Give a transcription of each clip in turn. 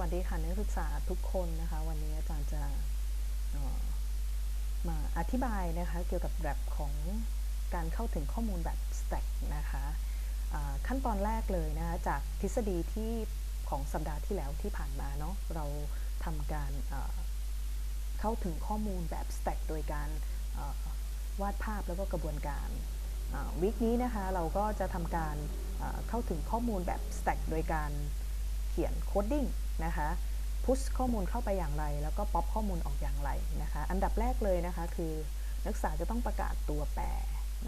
วัสดีค่ะนักศึกษาทุกคนนะคะ วันนี้อาจารย์จะมาอธิบายนะคะ เกี่ยวกับแบบของการเข้าถึงข้อมูลแบบ stack นะคะอ่าขั้นตอนแรกเลยนะคะจากทฤษฎีที่ของสัปดาห์ที่แล้วที่ผ่านมาเนาะเราทำการเข้าถึงข้อมูลแบบ stack โดยการวาดภาพแล้วก็กระบวนการวิกนี้นะคะเราก็จะทำการเข้าถึงข้อมูลแบบ stack โดยการ ขียนโคดดิ้งนะคะพุชข้อมูลเข้าไปอย่างไร แล้วก็ป๊อปข้อมูลออกอย่างไรนะคะ อันดับแรกเลยนะคะคือนักศึกษาจะต้องประกาศตัวแปร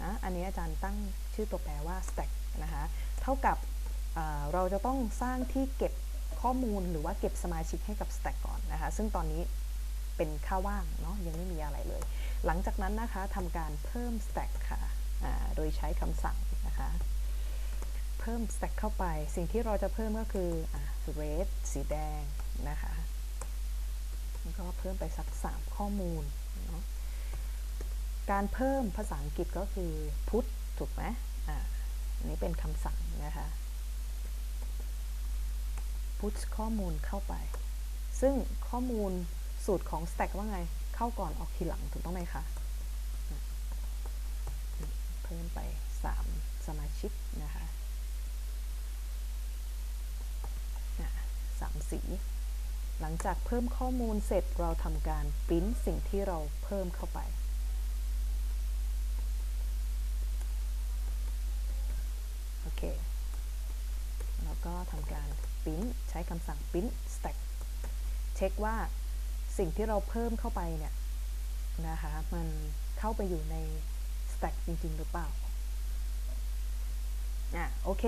นะ อันนี้อาจารย์ตั้งชื่อตัวแปรว่า stack นะคะ เท่ากับเราจะต้องสร้างที่เก็บข้อมูลหรือว่าเก็บสมาชิกให้กับ stack ก่อนนะคะ ซึ่งตอนนี้เป็นค่าว่างเนาะ ยังไม่มีอะไรเลย หลังจากนั้นนะคะทำการเพิ่ม stack ค่ะ โดยใช้คำสั่งนะคะ เพิ่ม stack เข้าไป สิ่งที่เราจะเพิ่มก็คืออะ red สีแดงนะคะแล้วก็เพิ่มไปสัก 3 ข้อมูลเนาะการเพิ่มภาษาอังกฤษก็คือ put ถูกไหมอ่าอันนี้เป็นคำสั่งนะคะ put ข้อมูลเข้าไป ซึ่งข้อมูลสูตรของ stack ว่าไง เข้าก่อนออกทีหลังถูกต้องไหมคะอะเพิ่มไป 3 สมาชิกนะคะ สี หลังจากเพิ่มข้อมูลเสร็จเราทำการปริ้นสิ่งที่เราเพิ่มเข้าไป โอเค แล้วก็ทำการปริ้นใช้คำสั่งปริ้น stack เช็คว่าสิ่งที่เราเพิ่มเข้าไปเนี่ยนะคะมันเข้าไปอยู่ใน stack จริง ๆ หรือเปล่าอะโอเค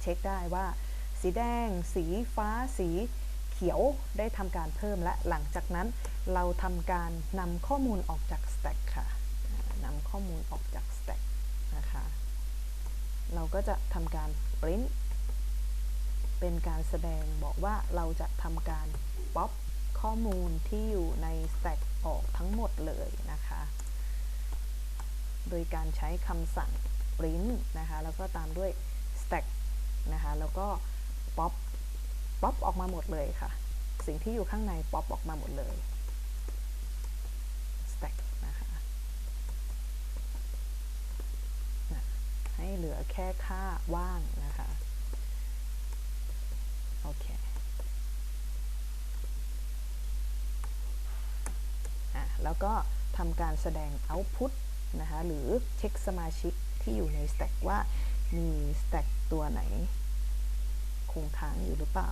เช็คได้ว่า สีแดง สีฟ้า สีเขียวได้ทำการเพิ่มและหลังจากนั้นเราทำการนำข้อมูลออกจาก stack ค่ะนำข้อมูลออกจาก stack นะคะ เราก็จะทำการ print เป็นการแสดงบอกว่าเราจะทำการ pop ข้อมูลที่อยู่ใน stack ออกทั้งหมดเลยนะคะ โดยการใช้คำสั่ง print นะคะ แล้วก็ตามด้วย stack นะคะ แล้วก็ ป๊อปป๊อปออกมาหมดเลยค่ะ สิ่งที่อยู่ข้างในป๊อปออกมาหมดเลย stack นะคะให้เหลือแค่ค่าว่างนะคะโอเคอะแล้วก็ทำการแสดง output นะคะหรือเช็คสมาชิกที่อยู่ใน stack ว่ามี stack ตัวไหน คงค้างอยู่หรือเปล่า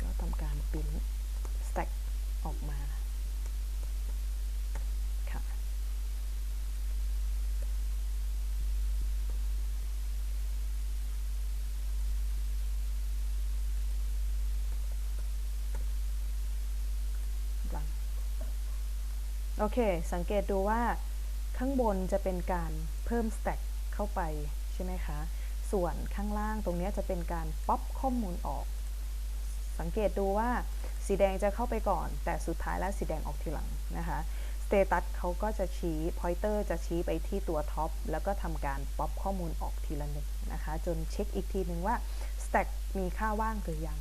ก็ทำการปิ้น stack ออกมา ค่ะ หลัง โอเค สังเกตดูว่าข้างบนจะเป็นการเพิ่ม stack เข้าไปใช่ไหมคะ ส่วนข้างล่างตรงนี้จะเป็นการป๊อปข้อมูลออก สังเกตดูว่าสีแดงจะเข้าไปก่อน แต่สุดท้ายแล้วสีแดงออกทีหลังนะคะสเตตัสเขาก็จะชี้พอยเตอร์จะชี้ไปที่ตัวท็อปแล้วก็ทำการป๊อปข้อมูลออกทีละหนึ่งนะคะ จนเช็คอีกทีหนึ่งว่า stack มีค่าว่างหรือยัง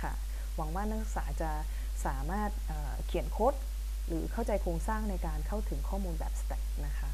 ค่ะ หวังว่านักศึกษาจะสามารถเอ่อเขียนโค้ด หรือเข้าใจโครงสร้างในการเข้าถึงข้อมูลแบบ stack นะคะ